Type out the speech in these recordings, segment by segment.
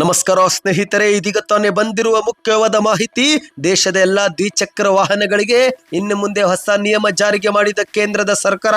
ನಮಸ್ಕಾರ ಸ್ನೇಹಿತರೆ, ಇದೀಗ ತಾನೇ ಬಂದಿರುವ ಮುಖ್ಯವಾದ ಮಾಹಿತಿ. ದೇಶದ ಎಲ್ಲಾ ದ್ವಿಚಕ್ರ ವಾಹನಗಳಿಗೆ ಇನ್ನು ಮುಂದೆ ಹೊಸ ನಿಯಮ ಜಾರಿಗೆ ಮಾಡಿದ ಕೇಂದ್ರದ ಸರ್ಕಾರ.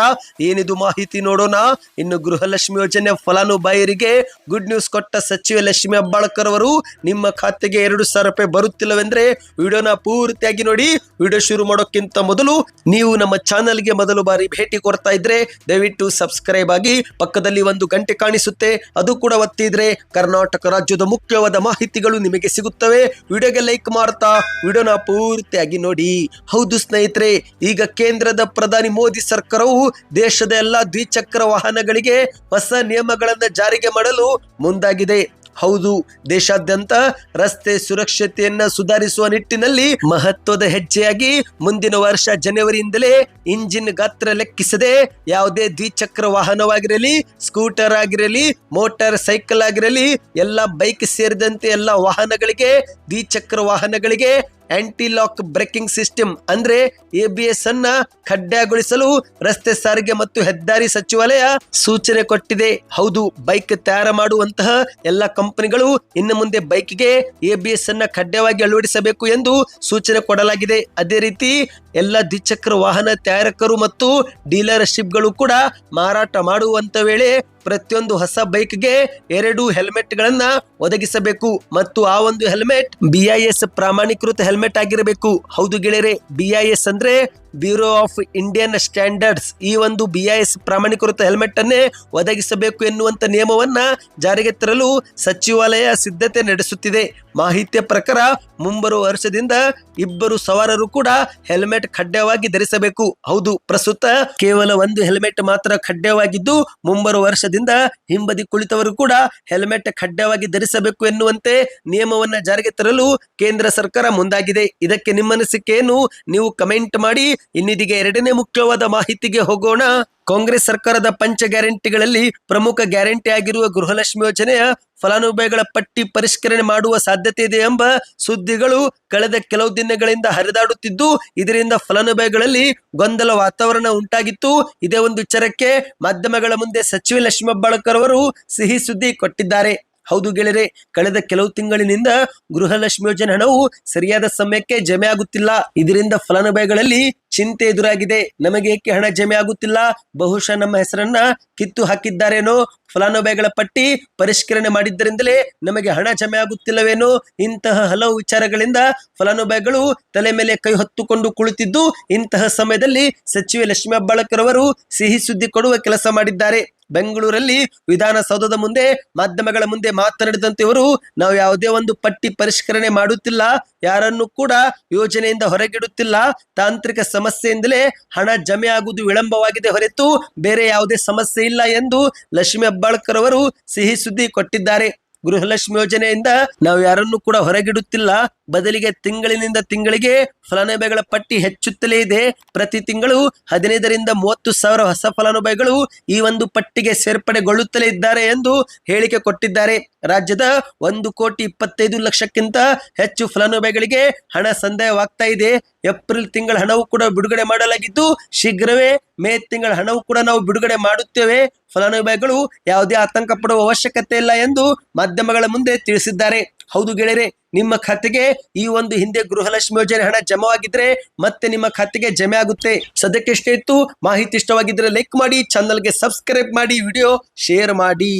ಏನಿದು ಮಾಹಿತಿ ನೋಡೋಣ. ಇನ್ನು ಗೃಹಲಕ್ಷ್ಮಿ ಯೋಜನೆ ಫಲಾನುಭವಿಯರಿಗೆ ಗುಡ್ ನ್ಯೂಸ್ ಕೊಟ್ಟ ಸಚಿವೆ ಲಕ್ಷ್ಮಿ ಹೆಬ್ಬಾಳ್ಕರ್ ಅವರು, ನಿಮ್ಮ ಖಾತೆಗೆ ಎರಡು ಸಾವಿರ ರೂಪಾಯಿ ಬರುತ್ತಿಲ್ಲವೆಂದ್ರೆ ವಿಡಿಯೋನ ಪೂರ್ತಿಯಾಗಿ ನೋಡಿ. ವಿಡಿಯೋ ಶುರು ಮಾಡೋಕ್ಕಿಂತ ಮೊದಲು ನೀವು ನಮ್ಮ ಚಾನಲ್ಗೆ ಮೊದಲು ಬಾರಿ ಭೇಟಿ ಕೊಡ್ತಾ ಇದ್ರೆ ದಯವಿಟ್ಟು ಸಬ್ಸ್ಕ್ರೈಬ್ ಆಗಿ ಪಕ್ಕದಲ್ಲಿ ಒಂದು ಗಂಟೆ ಕಾಣಿಸುತ್ತೆ. ಅದು ಕೂಡ ಒತ್ತಿದ್ರೆ ಕರ್ನಾಟಕ ರಾಜ್ಯದ ಮುಖ್ಯವಾದ ಮಾಹಿತಿಗಳು ನಿಮಗೆ ಸಿಗುತ್ತವೆ. ವಿಡಿಯೋಗೆ ಲೈಕ್ ಮಾಡ್ತಾ, ವಿಡಿಯೋನ ಪೂರ್ತಿಯಾಗಿ ನೋಡಿ. ಹೌದು ಸ್ನೇಹಿತರೆ, ಈಗ ಕೇಂದ್ರದ ಪ್ರಧಾನಿ ಮೋದಿ ಸರ್ಕಾರವು ದೇಶದ ಎಲ್ಲ ದ್ವಿಚಕ್ರ ವಾಹನಗಳಿಗೆ ಹೊಸ ನಿಯಮಗಳನ್ನು ಜಾರಿಗೆ ಮಾಡಲು ಮುಂದಾಗಿದೆ. ಹೌದು, ದೇಶಾದ್ಯಂತ ರಸ್ತೆ ಸುರಕ್ಷತೆಯನ್ನ ಸುಧಾರಿಸುವ ನಿಟ್ಟಿನಲ್ಲಿ ಮಹತ್ವದ ಹೆಜ್ಜೆಯಾಗಿ ಮುಂದಿನ ವರ್ಷ ಜನವರಿಯಿಂದಲೇ ಇಂಜಿನ್ ಗಾತ್ರ ಲೆಕ್ಕಿಸದೆ ಯಾವುದೇ ದ್ವಿಚಕ್ರ ವಾಹನವಾಗಿರಲಿ, ಸ್ಕೂಟರ್ ಆಗಿರಲಿ, ಮೋಟಾರ್ ಸೈಕಲ್ ಆಗಿರಲಿ, ಎಲ್ಲ ಬೈಕ್ ಸೇರಿದಂತೆ ಎಲ್ಲ ವಾಹನಗಳಿಗೆ, ದ್ವಿಚಕ್ರ ವಾಹನಗಳಿಗೆ ಆಂಟಿ ಲಾಕ್ ಬ್ರೇಕಿಂಗ್ ಸಿಸ್ಟಮ್ ಅಂದ್ರೆ ಎಬಿಎಸ್ ಅನ್ನ ಕಡ್ಡಾಯಗೊಳಿಸಲು ರಸ್ತೆ ಸಾರಿಗೆ ಮತ್ತು ಹೆದ್ದಾರಿ ಸಚಿವಾಲಯ ಸೂಚನೆ ಕೊಟ್ಟಿದೆ. ಹೌದು, ಬೈಕ್ ತಯಾರು ಮಾಡುವಂತಹ ಎಲ್ಲ ಕಂಪನಿಗಳು ಇನ್ನು ಮುಂದೆ ಬೈಕ್ಗೆ ಎಬಿಎಸ್ ಅನ್ನ ಕಡ್ಡಾಯವಾಗಿ ಅಳವಡಿಸಬೇಕು ಎಂದು ಸೂಚನೆ ಕೊಡಲಾಗಿದೆ. ಅದೇ ರೀತಿ ಎಲ್ಲ ದ್ವಿಚಕ್ರ ವಾಹನ ತಯಾರಕರು ಮತ್ತು ಡೀಲರ್ಶಿಪ್ಗಳು ಕೂಡ ಮಾರಾಟ ಮಾಡುವಂತ ವೇಳೆ ಪ್ರತಿಯೊಂದು ಹೊಸ ಬೈಕ್ಗೆ ಎರಡು ಹೆಲ್ಮೆಟ್ ಗಳನ್ನ ಒದಗಿಸಬೇಕು ಮತ್ತು ಆ ಒಂದು ಹೆಲ್ಮೆಟ್ ಬಿಐಎಸ್ ಪ್ರಮಾಣೀಕೃತ ಹೆಲ್ಮೆಟ್ ಆಗಿರಬೇಕು. ಹೌದು ಗೆಳೆಯರೆ ಬಿಐಎಸ್ ಅಂದ್ರೆ ಬ್ಯೂರೋ ಆಫ್ ಇಂಡಿಯನ್ ಸ್ಟ್ಯಾಂಡರ್ಡ್ಸ್ ಈ ಒಂದು ಬಿಐಎಸ್ ಪ್ರಾಮಾಣೀಕೃತ ಹೆಲ್ಮೆಟ್ ಅನ್ನೇ ಒದಗಿಸಬೇಕು ಎನ್ನುವಂತ ನಿಯಮವನ್ನ ಜಾರಿಗೆ ತರಲು ಸಚಿವಾಲಯ ಸಿದ್ಧತೆ ನಡೆಸುತ್ತಿದೆ. ಮಾಹಿತಿಯ ಪ್ರಕಾರ ಮುಂಬರುವ ವರ್ಷದಿಂದ ಇಬ್ಬರು ಸವಾರರು ಕೂಡ ಹೆಲ್ಮೆಟ್ ಕಡ್ಡಾಯವಾಗಿ ಧರಿಸಬೇಕು. ಹೌದು, ಪ್ರಸ್ತುತ ಕೇವಲ ಒಂದು ಹೆಲ್ಮೆಟ್ ಮಾತ್ರ ಕಡ್ಡಾಯವಾಗಿದ್ದು ಮುಂಬರುವ ವರ್ಷದಿಂದ ಹಿಂಬದಿ ಕುಳಿತವರು ಕೂಡ ಹೆಲ್ಮೆಟ್ ಕಡ್ಡಾಯವಾಗಿ ಧರಿಸಬೇಕು ಎನ್ನುವಂತೆ ನಿಯಮವನ್ನ ಜಾರಿಗೆ ತರಲು ಕೇಂದ್ರ ಸರ್ಕಾರ ಮುಂದಾಗಿದೆ. ಇದಕ್ಕೆ ನಿಮ್ಮ ಅನಿಸಿಕೆ ಏನು ನೀವು ಕಮೆಂಟ್ ಮಾಡಿ ಇನ್ನಿದಿಗೆ ಎರಡನೇ ಮುಖ್ಯವಾದ ಮಾಹಿತಿಗೆ ಹೋಗೋಣ. ಕಾಂಗ್ರೆಸ್ ಸರ್ಕಾರದ ಪಂಚ ಗ್ಯಾರಂಟಿಗಳಲ್ಲಿ ಪ್ರಮುಖ ಗ್ಯಾರಂಟಿ ಆಗಿರುವ ಗೃಹಲಕ್ಷ್ಮಿ ಯೋಜನೆಯ ಫಲಾನುಭವಿಗಳ ಪಟ್ಟಿ ಪರಿಷ್ಕರಣೆ ಮಾಡುವ ಸಾಧ್ಯತೆ ಇದೆ ಎಂಬ ಸುದ್ದಿಗಳು ಕಳೆದ ಕೆಲವು ದಿನಗಳಿಂದ ಹರಿದಾಡುತ್ತಿದ್ದು, ಇದರಿಂದ ಫಲಾನುಭವಿಗಳಲ್ಲಿ ಗೊಂದಲ ವಾತಾವರಣ ಉಂಟಾಗಿತ್ತು. ಇದೇ ಒಂದು ವಿಚಾರಕ್ಕೆ ಮಾಧ್ಯಮಗಳ ಮುಂದೆ ಸಚಿವೆ ಲಕ್ಷ್ಮಿ ಹೆಬ್ಬಾಳ್ಕರ್ ಅವರು ಸಿಹಿ ಸುದ್ದಿ ಕೊಟ್ಟಿದ್ದಾರೆ. ಹೌದು ಗೆಳೆಯರೆ, ಕಳೆದ ಕೆಲವು ತಿಂಗಳಿನಿಂದ ಗೃಹಲಕ್ಷ್ಮಿ ಯೋಜನೆ ಹಣವು ಸರಿಯಾದ ಸಮಯಕ್ಕೆ ಜಮೆ ಆಗುತ್ತಿಲ್ಲ. ಇದರಿಂದ ಫಲಾನುಭವಿಗಳಲ್ಲಿ ಚಿಂತೆ ಎದುರಾಗಿದೆ. ನಮಗೆ ಏಕೆ ಹಣ ಜಮೆ ಆಗುತ್ತಿಲ್ಲ? ಬಹುಶಃ ನಮ್ಮ ಹೆಸರನ್ನ ಕಿತ್ತು ಹಾಕಿದ್ದಾರೇನೋ? ಫಲಾನುಭವಿಗಳ ಪಟ್ಟಿ ಪರಿಷ್ಕರಣೆ ಮಾಡಿದ್ದರಿಂದಲೇ ನಮಗೆ ಹಣ ಜಮೆ ಆಗುತ್ತಿಲ್ಲವೇನೋ? ಇಂತಹ ಹಲವು ವಿಚಾರಗಳಿಂದ ಫಲಾನುಭವಿಗಳು ತಲೆ ಮೇಲೆ ಕೈ ಹೊತ್ತುಕೊಂಡು ಕುಳಿತಿದ್ದು ಇಂತಹ ಸಮಯದಲ್ಲಿ ಸಚಿವೆ ಲಕ್ಷ್ಮೀ ಅಬ್ಬಾಳಕರ್ ಅವರು ಸಿಹಿ ಸುದ್ದಿ ಕೊಡುವ ಕೆಲಸ ಮಾಡಿದ್ದಾರೆ. ಬೆಂಗಳೂರಲ್ಲಿ ವಿಧಾನಸೌಧದ ಮುಂದೆ, ಮಾಧ್ಯಮಗಳ ಮುಂದೆ ಮಾತನಾಡಿದಂತೆ ಇವರು, ನಾವು ಯಾವುದೇ ಒಂದು ಪಟ್ಟಿ ಪರಿಷ್ಕರಣೆ ಮಾಡುತ್ತಿಲ್ಲ, ಯಾರನ್ನು ಕೂಡ ಯೋಜನೆಯಿಂದ ಹೊರಗಿಡುತ್ತಿಲ್ಲ. ತಾಂತ್ರಿಕ ಸಮಸ್ಯೆಯಿಂದಲೇ ಹಣ ಜಮೆ ಆಗುವುದು ವಿಳಂಬವಾಗಿದೆ ಹೊರತು ಬೇರೆ ಯಾವುದೇ ಸಮಸ್ಯೆ ಇಲ್ಲ ಎಂದು ಲಕ್ಷ್ಮಿ ಹೆಬ್ಬಾಳ್ಕರ್ ಅವರು ಸಿಹಿ ಸುದ್ದಿ ಕೊಟ್ಟಿದ್ದಾರೆ. ಗೃಹಲಕ್ಷ್ಮಿ ಯೋಜನೆಯಿಂದ ನಾವು ಯಾರನ್ನು ಕೂಡ ಹೊರಗಿಡುತ್ತಿಲ್ಲ. ಬದಲಿಗೆ ತಿಂಗಳಿನಿಂದ ತಿಂಗಳಿಗೆ ಫಲಾನುಭವಿಗಳ ಪಟ್ಟಿ ಹೆಚ್ಚುತ್ತಲೇ ಇದೆ. ಪ್ರತಿ ತಿಂಗಳು ಹದಿನೈದರಿಂದ ಮೂವತ್ತು ಸಾವಿರ ಹೊಸ ಫಲಾನುಭವಿಗಳು ಈ ಒಂದು ಪಟ್ಟಿಗೆ ಸೇರ್ಪಡೆಗೊಳ್ಳುತ್ತಲೇ ಇದ್ದಾರೆ ಎಂದು ಹೇಳಿಕೆ ಕೊಟ್ಟಿದ್ದಾರೆ. ರಾಜ್ಯದ ಒಂದು ಕೋಟಿ ಇಪ್ಪತ್ತೈದು ಲಕ್ಷಕ್ಕಿಂತ ಹೆಚ್ಚು ಫಲಾನುಭವಿಗಳಿಗೆ ಹಣ ಸಂದಾಯವಾಗ್ತಾ ಇದೆ. ಏಪ್ರಿಲ್ ತಿಂಗಳ ಹಣವು ಕೂಡ ಬಿಡುಗಡೆ ಮಾಡಲಾಗಿದ್ದು ಶೀಘ್ರವೇ ಮೇ ತಿಂಗಳ ಹಣವು ಕೂಡ ನಾವು ಬಿಡುಗಡೆ ಮಾಡುತ್ತೇವೆ. ಫಲಾನುಭವಿಗಳು ಯಾವುದೇ ಆತಂಕ ಪಡುವ ಅವಶ್ಯಕತೆ ಇಲ್ಲ ಎಂದು ಮಾಧ್ಯಮಗಳ ಮುಂದೆ ತಿಳಿಸಿದ್ದಾರೆ. ಹೌದು ಗೆಳೆಯರೆ, ನಿಮ್ಮ ಖಾತೆಗೆ ಈ ಒಂದು ಹಿಂದೆ ಗೃಹಲಕ್ಷ್ಮಿ ಯೋಜನೆ ಹಣ ಜಮವಾಗಿದ್ರೆ ಮತ್ತೆ ನಿಮ್ಮ ಖಾತೆಗೆ ಜಮೆ ಆಗುತ್ತೆ. ಸದ್ಯಕ್ಕೆ ಇಷ್ಟೇ ಇತ್ತು. ಮಾಹಿತಿ ಇಷ್ಟವಾಗಿದ್ರೆ ಲೈಕ್ ಮಾಡಿ, ಚಾನಲ್ಗೆ ಸಬ್ಸ್ಕ್ರೈಬ್ ಮಾಡಿ, ವಿಡಿಯೋ ಶೇರ್ ಮಾಡಿ.